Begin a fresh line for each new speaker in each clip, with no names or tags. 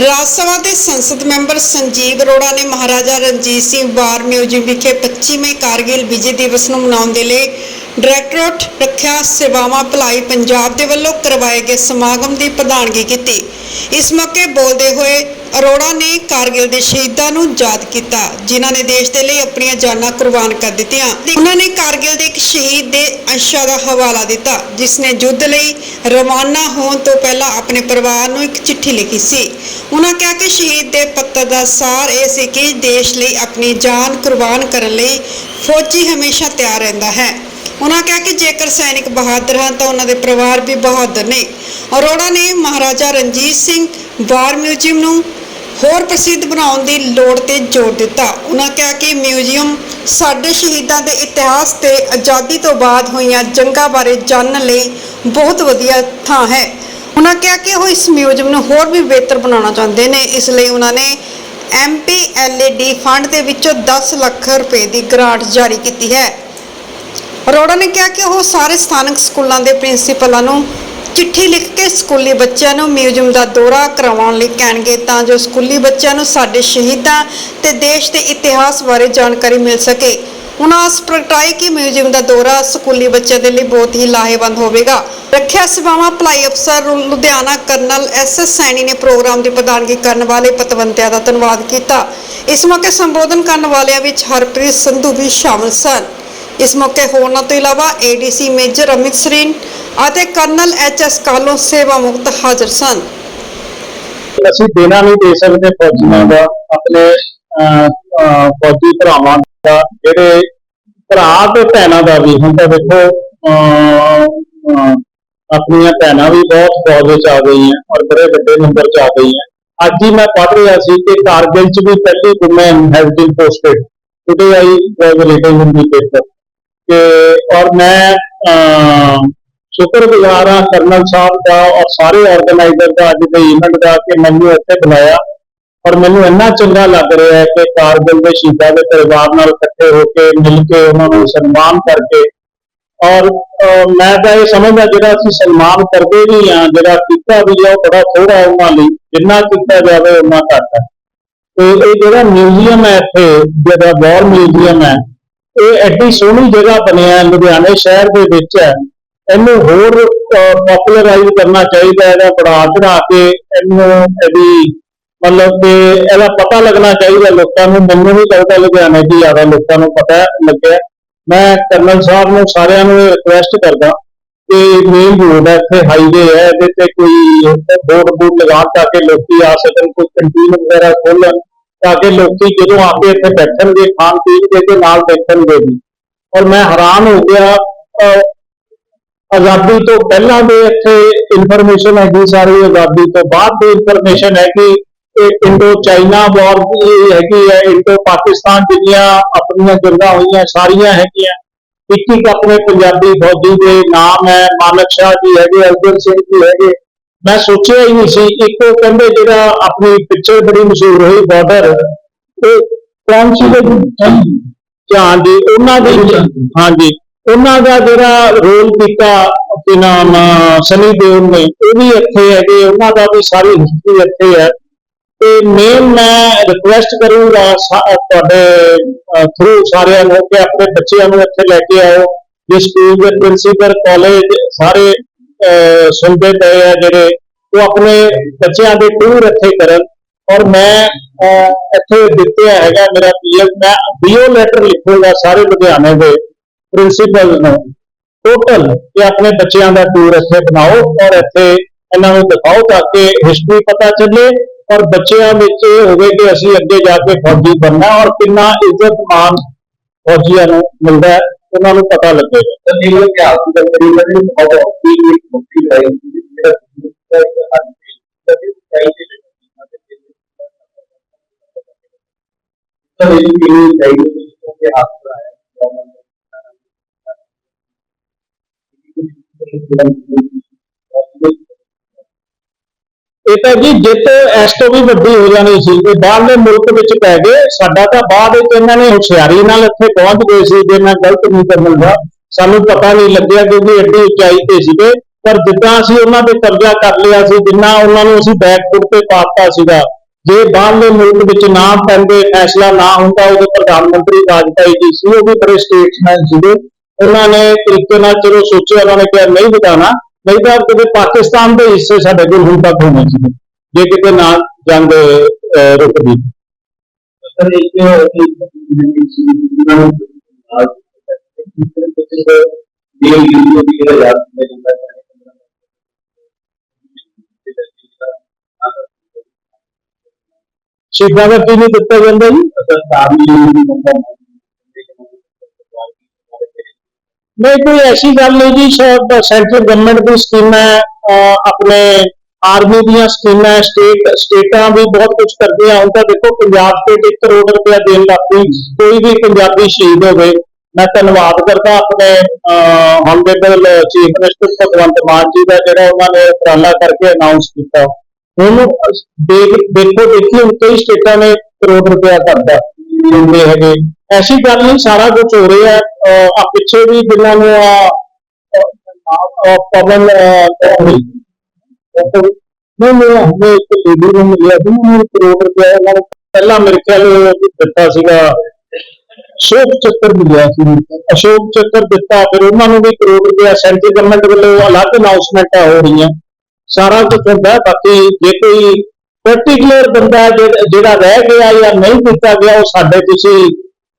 ਰਾਜ ਸਭਾ ਦੇ ਸੰਸਦ ਮੈਂਬਰ ਸੰਜੀਵ ਅਰੋੜਾ ਨੇ ਮਹਾਰਾਜਾ ਰਣਜੀਤ ਸਿੰਘ ਵਾਰ ਮਿਊਜ਼ੀਅਮ ਵਿਖੇ 25ਵੇਂ ਕਾਰਗਿਲ ਵਿਜੇ ਦਿਵਸ ਨੂੰ ਮਨਾਉਣ ਦੇ ਲਈ ਡਾਇਰੈਕਟੋਰੇਟ ਰੱਖਿਆ ਸੇਵਾਵਾਂ ਭਲਾਈ ਪੰਜਾਬ ਦੇ ਵੱਲੋਂ ਕਰਵਾਏ ਗਏ ਸਮਾਗਮ ਦੀ ਪ੍ਰਧਾਨਗੀ ਕੀਤੀ। ਇਸ ਮੌਕੇ ਬੋਲਦੇ ਹੋਏ ਅਰੋੜਾ ਨੇ ਕਾਰਗਿਲ ਦੇ ਸ਼ਹੀਦਾਂ ਨੂੰ ਯਾਦ ਕੀਤਾ, ਜਿਨ੍ਹਾਂ ਨੇ ਦੇਸ਼ ਦੇ ਲਈ ਆਪਣੀਆਂ ਜਾਨਾਂ ਕੁਰਬਾਨ ਕਰ ਦਿੱਤੀਆਂ। ਉਹਨਾਂ ਨੇ ਕਾਰਗਿਲ ਦੇ ਇੱਕ ਸ਼ਹੀਦ ਦੇ ਅੰਸ਼ਾਂ ਦਾ ਹਵਾਲਾ ਦਿੱਤਾ, ਜਿਸ ਨੇ ਯੁੱਧ ਲਈ ਰਵਾਨਾ ਹੋਣ ਤੋਂ ਪਹਿਲਾਂ ਆਪਣੇ ਪਰਿਵਾਰ ਨੂੰ ਇੱਕ ਚਿੱਠੀ ਲਿਖੀ ਸੀ। ਉਹਨਾਂ ਕਿਹਾ ਕਿ ਸ਼ਹੀਦ ਦੇ ਪੱਤਰ ਦਾ ਸਾਰ ਇਹ ਸੀ ਕਿ ਦੇਸ਼ ਲਈ ਆਪਣੀ ਜਾਨ ਕੁਰਬਾਨ ਕਰਨ ਲਈ ਫੌਜੀ ਹਮੇਸ਼ਾ ਤਿਆਰ ਰਹਿੰਦਾ ਹੈ। ਉਹਨਾਂ ਕਿਹਾ ਕਿ ਜੇਕਰ ਸੈਨਿਕ ਬਹਾਦਰ ਹਨ ਤਾਂ ਉਹਨਾਂ ਦੇ ਪਰਿਵਾਰ ਵੀ ਬਹਾਦਰ ਨੇ। ਅਰੋੜਾ ਨੇ ਮਹਾਰਾਜਾ ਰਣਜੀਤ ਸਿੰਘ ਵਾਰ ਮਿਊਜ਼ੀਅਮ ਨੂੰ ਹੋਰ ਪ੍ਰਸਿੱਧ ਬਣਾਉਣ ਦੀ ਲੋੜ ਤੇ ਜ਼ੋਰ ਦਿੱਤਾ। ਉਹਨਾਂ ਕਿਹਾ ਕਿ ਮਿਊਜ਼ੀਅਮ ਸਾਡੇ ਸ਼ਹੀਦਾਂ ਦੇ ਇਤਿਹਾਸ ਤੇ ਆਜ਼ਾਦੀ ਤੋਂ ਬਾਅਦ ਹੋਈਆਂ ਜੰਗਾਂ ਬਾਰੇ ਜਾਣਨ ਲਈ ਬਹੁਤ ਵਧੀਆ ਥਾਂ ਹੈ। ਉਹਨਾਂ ਕਿਹਾ ਕਿ ਉਹ ਇਸ ਮਿਊਜ਼ੀਅਮ ਨੂੰ ਹੋਰ ਵੀ ਬਿਹਤਰ ਬਣਾਉਣਾ ਚਾਹੁੰਦੇ ਨੇ। ਇਸ ਲਈ ਉਹਨਾਂ ਨੇ ਐਮਪੀਐਲਏਡੀ ਫੰਡ ਦੇ ਵਿੱਚੋਂ 10 ਲੱਖ ਰੁਪਏ ਦੀ ਗ੍ਰਾਂਟ ਜਾਰੀ ਕੀਤੀ ਹੈ। ਅਰੋੜਾ ਨੇ ਕਿਹਾ ਕਿ ਉਹ ਸਾਰੇ ਸਥਾਨਕ ਸਕੂਲਾਂ ਦੇ ਪ੍ਰਿੰਸੀਪਲਾਂ ਨੂੰ ਚਿੱਠੀ ਲਿਖ ਕੇ ਸਕੂਲੀ ਬੱਚਿਆਂ ਨੂੰ ਮਿਊਜ਼ੀਅਮ ਦਾ ਦੌਰਾ ਕਰਵਾਉਣ ਲਈ ਕਹਿਣਗੇ ਤਾਂ ਜੋ ਸਕੂਲੀ ਬੱਚਿਆਂ ਨੂੰ ਸਾਡੇ ਸ਼ਹੀਦਾਂ ਤੇ ਦੇਸ਼ ਦੇ ਇਤਿਹਾਸ ਬਾਰੇ ਜਾਣਕਾਰੀ ਮਿਲ ਸਕੇ। ਉਹਨਾਂ ਆਸ ਪ੍ਰਗਟਾਈ ਕਿ ਮਿਊਜ਼ੀਅਮ ਦਾ ਦੌਰਾ ਸਕੂਲੀ ਬੱਚਿਆਂ ਦੇ ਲਈ ਬਹੁਤ ਹੀ ਲਾਹੇਵੰਦ ਹੋਵੇਗਾ। ਰੱਖਿਆ ਸੇਵਾਵਾਂ ਭਲਾਈ ਅਫਸਰ Ludhiana colonel S S Saini ਨੇ ਪ੍ਰੋਗਰਾਮ ਦੀ ਪ੍ਰਧਾਨਗੀ ਕਰਨ ਵਾਲੇ ਪਤਵੰਤਿਆਂ ਦਾ ਧੰਨਵਾਦ ਕੀਤਾ। ਇਸ ਮੌਕੇ ਸੰਬੋਧਨ ਕਰਨ ਵਾਲਿਆਂ ਵਿੱਚ ਹਰਪ੍ਰੀਤ ਸੰਧੂ ਵੀ ਸ਼ਾਮਲ ਸਨ। ਇਸ ਮੌਕੇ ਹੋਰਨਾਂ ਤੋਂ ਇਲਾਵਾ ਏਡੀਸੀ ਮੇਜਰ ਅਮਿਤ ਸਰੀਨ ਅਤੇ ਕਰਨਲ ਐਚ ਐਸ ਕਾਲੋਂ ਸੇਵਾ ਮੁਕਤ ਹਾਜ਼ਰ ਸਨ।
ਅਸੀਂ ਦੇਣਾ ਨਹੀਂ ਦੇ ਸਕਦੇ ਫੌਜੀਆਂ ਦਾ ਆਪਣੇ ਅਹ, ਅਹ, ਫੌਜੀ ਭਰਾਵਾਂ ਦਾ ਜਿਹੜੇ ਭਰਾ ਤੇ ਭੈਣਾਂ ਦਾ ਵੀ ਹੁਣ ਤਾਂ ਦੇਖੋ ਅਹ, ਅਹ, ਆਪਣੀਆਂ ਭੈਣਾਂ ਵੀ ਬਹੁਤ ਫੌਜ ਵਿੱਚ ਆ ਗਈਆਂ ਔਰ ਬੜੇ ਵੱਡੇ ਨੰਬਰ 'ਚ ਆ ਗਈਆਂ। ਅੱਜ ਹੀ ਮੈਂ ਪੜ੍ਹ ਰਿਹਾ ਸੀ ਕਿ ਕਾਰਗਿਲ 'ਚ ਵੀ ਪਹਿਲੀ woman has been posted today I was reading in the paper ਕਿ ਔਰ ਮੈਂ ਅਹ, ਸ਼ੁਕਰਗੁਜ਼ਾਰ ਹਾਂ ਕਰਨਲ ਸਾਹਿਬ ਦਾ ਔਰ ਸਾਰੇ ਆਰਗੇਨਾਈਜ਼ਰ ਦਾ ਅੱਜ ਦੇ ਇਵੈਂਟ ਦਾ ਕਿ ਮੈਨੂੰ ਇੱਥੇ ਬੁਲਾਇਆ ਔਰ ਮੈਨੂੰ ਇੰਨਾ ਚੰਗਾ ਲੱਗ ਰਿਹਾ ਹੈ ਕਿ ਕਾਰਗਿਲ ਦੇ ਸ਼ਹੀਦਾਂ ਦੇ ਪਰਿਵਾਰ ਨਾਲ ਇਕੱਠੇ ਹੋ ਕੇ ਮਿਲ ਕੇ ਉਹਨਾਂ ਨੂੰ ਸਨਮਾਨ ਕਰਕੇ ਔਰ ਅਹ, ਮੈਂ ਤਾਂ ਇਹ ਸਮਝਦਾ ਜਿਹੜਾ ਅਸੀਂ ਸਨਮਾਨ ਕਰਦੇ ਵੀ ਹਾਂ ਜਿਹੜਾ ਕੀਤਾ ਵੀ ਹੈ ਉਹ ਬੜਾ ਥੋੜਾ ਉਹਨਾਂ ਲਈ ਜਿੰਨਾ ਕੀਤਾ ਜਾਵੇ ਉਹਨਾਂ ਘੱਟ ਹੈ ਤੇ ਇਹ ਜਿਹੜਾ ਇਹ ਐਡੀ ਸੋਹਣੀ ਜਗ੍ਹਾ ਬਣਿਆ ਲੁਧਿਆਣੇ ਸ਼ਹਿਰ ਦੇ ਵਿੱਚ। ਹੈ ਇਹਨੂੰ ਹੋਰ ਪਪੂਲਰਾਈਜ਼ ਕਰਨਾ ਚਾਹੀਦਾ ਹੈ, ਇਹਦਾ ਬੜਾ ਚੜਾ ਕੇ ਇਹਨੂੰ ਇਹਦੀ ਮਤਲਬ ਕਿ ਇਹਦਾ ਪਤਾ ਲੱਗਣਾ ਚਾਹੀਦਾ ਲੋਕਾਂ ਨੂੰ। ਮੈਨੂੰ ਵੀ ਲੱਗਦਾ ਲੁਧਿਆਣੇ ਦੀ ਜ਼ਿਆਦਾ ਲੋਕਾਂ ਨੂੰ ਪਤਾ ਲੱਗਿਆ। ਮੈਂ ਕਰਨਲ ਸਾਹਿਬ ਨੂੰ ਸਾਰਿਆਂ ਨੂੰ ਰਿਕੁਐਸਟ ਕਰਦਾ ਕਿ ਮੇਨ ਰੋਡ ਹੈ ਇੱਥੇ ਹਾਈਵੇ ਹੈ ਇਹਦੇ ਤੇ ਕੋਈ ਬੋਰਡ ਬੋਰਡ ਲਗਾ ਤਾਂ ਲੋਕੀ ਆ ਸਕਣ ਕੋਈ ਕੰਟੀਨ ਵਗੈਰਾ ਖੋਲਣ ਤਾਂ ਕਿ ਲੋਕੀ ਜਦੋਂ ਆ ਕੇ ਇੱਥੇ ਬੈਠਣਗੇ, ਖਾਣ ਪੀਣ ਦੇ ਤੇ ਨਾਲ ਬੈਠਣਗੇ ਵੀ। ਔਰ ਮੈਂ ਹੈਰਾਨ ਹੋ ਗਿਆ ਆਜ਼ਾਦੀ ਤੋਂ ਪਹਿਲਾਂ ਦੇ ਇੱਥੇ ਇਨਫੋਰਮੇਸ਼ਨ ਹੈਗੀ ਸਾਰੀ, ਆਜ਼ਾਦੀ ਤੋਂ ਬਾਅਦ ਦੀ ਇਨਫੋਰਮੇਸ਼ਨ ਹੈ ਕਿ ਇਹ ਇੰਡੋ ਚਾਈਨਾ ਵਾਰ ਦੀ ਹੈਗੀ ਹੈ ਇੰਡੋ ਪਾਕਿਸਤਾਨ ਜਿੰਨੀਆਂ ਆਪਣੀਆਂ ਜੰਗਾਂ ਹੋਈਆਂ, ਸਾਰੀਆਂ ਹੈਗੀਆਂ। ਇੱਕ ਇੱਕ ਆਪਣੇ ਪੰਜਾਬੀ ਫੌਜੀ ਦੇ ਨਾਮ ਹੈ ਮਾਨਕ ਸ਼ਾਹ ਜੀ ਹੈਗੇ, ਅਰਜਨ ਸਿੰਘ ਜੀ ਹੈਗੇ। ਮੈਂ ਸੋਚਿਆ ਹੀ ਨਹੀਂ ਸੀ। ਇੱਕ ਉਹ ਕਹਿੰਦੇ ਜਿਹੜਾ ਆਪਣੀ ਪਿਕਚਰ ਬੜੀ ਮਸ਼ਹੂਰ ਹੋਈ ਬਾਰਡਰ ਉਹ ਕੌਣ ਸੀ ਧਿਆਨ ਦੀ, ਉਹਨਾਂ ਦੀ ਹਾਂਜੀ। ਉਹਨਾਂ ਦਾ ਜਿਹੜਾ ਰੋਲ ਕੀਤਾ ਕਿ ਨਾਮ, ਸਨੀ ਦੇਵ ਨੇ, ਉਹ ਵੀ ਇੱਥੇ ਹੈਗੇ। ਉਹਨਾਂ ਦਾ ਵੀ ਸਾਰੀ ਹਿਸਟਰੀ ਇੱਥੇ ਹੈ। ਤੇ ਮੇਨ ਮੈਂ ਰਿਕੁਐਸਟ ਕਰੂੰਗਾ ਤੁਹਾਡੇ ਥਰੂ ਸਾਰਿਆਂ ਨੂੰ ਕਿ ਆਪਣੇ ਬੱਚਿਆਂ ਨੂੰ ਇੱਥੇ ਲੈ ਕੇ ਆਓ। ਜੇ ਸਕੂਲ ਦੇ ਪ੍ਰਿੰਸੀਪਲ ਕਾਲਜ ਸਾਰੇ ਸੁਣਦੇ ਪਏ ਆ ਜਿਹੜੇ, ਉਹ ਆਪਣੇ ਬੱਚਿਆਂ ਦੇ ਟੂਰ ਇੱਥੇ ਕਰਨ। ਔਰ ਮੈਂ ਇੱਥੇ ਦਿੱਤੇ ਹੈਗਾ ਮੇਰਾ ਪੀਐਸ ਮੈਂ ਬੀਓ ਲੈਟਰ ਲਿਖੂੰਗਾ ਸਾਰੇ ਲੁਧਿਆਣੇ ਦੇ ਪ੍ਰਿੰਸੀਪਲ ਨੂੰ। ਟੋਟਲ ਕਿ ਆਪਣੇ ਬੱਚਿਆਂ ਦਾ ਟੂਰ ਇੱਥੇ ਬਣਾਓ ਔਰ ਇੱਥੇ ਇਹਨਾਂ ਨੂੰ ਦਿਖਾਓ ਤਾਂ ਕਿ ਹਿਸਟਰੀ ਪਤਾ ਚੱਲੇ ਔਰ ਬੱਚਿਆਂ ਵਿੱਚ ਇਹ ਹੋਵੇ ਕਿ ਅਸੀਂ ਅੱਗੇ ਜਾ ਕੇ ਫੌਜੀ ਬਣਨਾ ਔਰ ਕਿੰਨਾ ਇੱਜ਼ਤ ਮਾਨ ਫੌਜੀਆਂ ਨੂੰ ਮਿਲਦਾ ਹੈ। ਉਹਨਾਂ ਨੂੰ ਪਤਾ ਲੱਗੇਗਾ
ਤਕਰੀਬਨ ਕਿ ਆਪ ਦੀ ਤਕਰੀਬਨ ਵੀ ਬਹੁਤ ਹੀ ਇੱਕ ਮੁਕਤੀ ਰਹੀ ਜਿਹੜਾ ਤਾਂ ਇਹ ਵੀ ਚਾਹੀਦੀ ਕਿ ਆਪ
ਇਹ ਤਾਂ ਜੀ, ਜਿੱਤ ਇਸ ਤੋਂ ਵੀ ਵੱਡੀ ਹੋ ਜਾਣੀ ਸੀ ਕਿ ਬਾਹਰਲੇ ਮੁਲਕ ਵਿੱਚ ਪੈ ਗਏ, ਸਾਡਾ ਤਾਂ ਬਾਅਦ ਵਿੱਚ ਇਹਨਾਂ ਨੇ ਹੁਸ਼ਿਆਰੀ ਨਾਲ ਇੱਥੇ ਪਹੁੰਚ ਗਏ ਸੀ, ਜੇ ਮੈਂ ਗਲਤ ਨਹੀਂ ਕਰਨਗਾ ਸਾਨੂੰ ਪਤਾ ਨਹੀਂ ਲੱਗਿਆ ਕਿਉਂਕਿ ਐਡੀ ਉਚਾਈ ਤੇ ਸੀਗੇ, ਪਰ ਜਿੱਦਾਂ ਅਸੀਂ ਉਹਨਾਂ ਤੇ ਕਬਜ਼ਾ ਕਰ ਲਿਆ ਸੀ, ਜਿੰਨਾ ਉਹਨਾਂ ਨੂੰ ਅਸੀਂ ਬੈਕਫੁੱਟ ਤੇ ਪਾਤਾ ਸੀਗਾ, ਜੇ ਬਾਹਰਲੇ ਮੁਲਕ ਵਿੱਚ ਨਾ ਪੈਂਦੇ, ਫੈਸਲਾ ਨਾ ਹੁੰਦਾ, ਉਹਦੇ ਪ੍ਰਧਾਨ ਮੰਤਰੀ ਵਾਜਪਾਈ ਜੀ ਸੀ, ਉਹ ਵੀ ਬੜੇ ਸਟੇਟਸਮੈਨ ਸੀਗੇ, ਉਹਨਾਂ ਨੇ ਤਰੀਕੇ ਨਾਲ ਚਲੋ ਸੋਚਿਆ, ਉਹਨਾਂ ਨੇ ਕਿਹਾ, ਨਹੀਂ ਬਤਾਣਾ ਨਹੀਂ ਤਾਂ ਕਿਤੇ ਪਾਕਿਸਤਾਨ ਦੇ ਹਿੱਸੇ ਸਾਡੇ ਕੋਲ ਹੁਣ ਤੱਕ ਹੋਣੇ ਸੀ। ਜੇ ਕਿਤੇ ਨਾ ਜੰਗ ਰੁਕਦੀ।
ਸਰ ਇੱਕ ਨੂੰ
ਸ਼ਹੀਦਾਂ ਦਾ ਕੀ ਨਹੀਂ ਦਿੱਤਾ ਜਾਂਦਾ ਜੀ?
ਅਸਲ ਸਾਹਮਣੇ
ਨਹੀਂ ਕੋਈ ਐਸੀ ਗੱਲ ਨਹੀਂ ਜੀ ਸੈਂਟਰ ਗਵਰਨਮੈਂਟ ਦੀ ਸਕੀਮਾਂ ਹੈ, ਆਪਣੇ ਆਰਮੀ ਦੀਆਂ ਸਕੀਮਾਂ ਸਟੇਟ ਸਟੇਟਾਂ ਵੀ ਬਹੁਤ ਕੁਝ ਕਰਦੀਆਂ ਹੁਣ ਤਾਂ ਦੇਖੋ ਪੰਜਾਬ ਸਟੇਟ 1 ਕਰੋੜ ਰੁਪਇਆ ਦੇਣ ਲੱਗ ਪਈ ਕੋਈ ਵੀ ਪੰਜਾਬੀ ਸ਼ਹੀਦ ਹੋਵੇ ਮੈਂ ਧੰਨਵਾਦ ਕਰਦਾ ਆਪਣੇ honourable chief minister Bhagwant Mann ji ਦਾ ਜਿਹੜਾ ਉਹਨਾਂ ਨੇ ਉਪਰਾਲਾ ਕਰਕੇ ਅਨਾਉਂਸ ਕੀਤਾ। ਹੁਣ ਦੇਖ ਦੇਖੋ ਦੇਖੀ ਹੁਣ ਕਈ ਸਟੇਟਾਂ ਨੇ ਕਰੋੜ ਰੁਪਇਆ ਕਰਦਾ ਦਿੰਦੇ ਹੈਗੇ। ਐਸੀ ਗੱਲ ਨਹੀਂ, ਸਾਰਾ ਕੁਝ ਹੋ ਰਿਹਾ ਹੈ। ਆ ਪਿੱਛੇ ਵੀ ਜਿਨ੍ਹਾਂ ਨੂੰ ਆ ਪਵਨ ਨਹੀਂ ਨਹੀਂ ਹਮੇ ਇੱਕ ਲੇਡੀ ਨੂੰ ਮਿਲਿਆ ਸੀ, ਉਹਨੂੰ ਕਰੋੜ ਰੁਪਇਆ ਉਹਨਾਂ ਨੂੰ ਪਹਿਲਾਂ ਮੇਰੇ ਖਿਆਲ ਦਿੱਤਾ ਸੀਗਾ। ਅਸ਼ੋਕ ਚੱਕਰ ਮਿਲਿਆ ਸੀ ਅਸ਼ੋਕ ਚੱਕਰ ਦਿੱਤਾ, ਫਿਰ ਉਹਨਾਂ ਨੂੰ ਵੀ ਕਰੋੜ ਰੁਪਇਆ ਸੈਂਟਰ ਗਵਰਨਮੈਂਟ ਵੱਲੋਂ ਅਲੱਗ ਅਨਾਉਂਸਮੈਂਟਾਂ ਹੋ ਰਹੀਆਂ। ਸਾਰਾ ਕੁਝ ਹੁੰਦਾ, ਬਾਕੀ ਜੇ ਕੋਈ ਪਾਰਟਿਕੂਲਰ ਬੰਦਾ ਜਿਹੜਾ ਰਹਿ ਗਿਆ ਜਾਂ ਨਹੀਂ ਦਿੱਤਾ ਗਿਆ, ਉਹ ਸਾਡੇ ਤੁਸੀਂ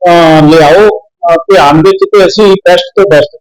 ਲਿਆਓ ਅਹ, ਧਿਆਨ ਵਿੱਚ ਤੇ ਅਸੀਂ ਬੈਸਟ ਤੋਂ ਬੈਸਟ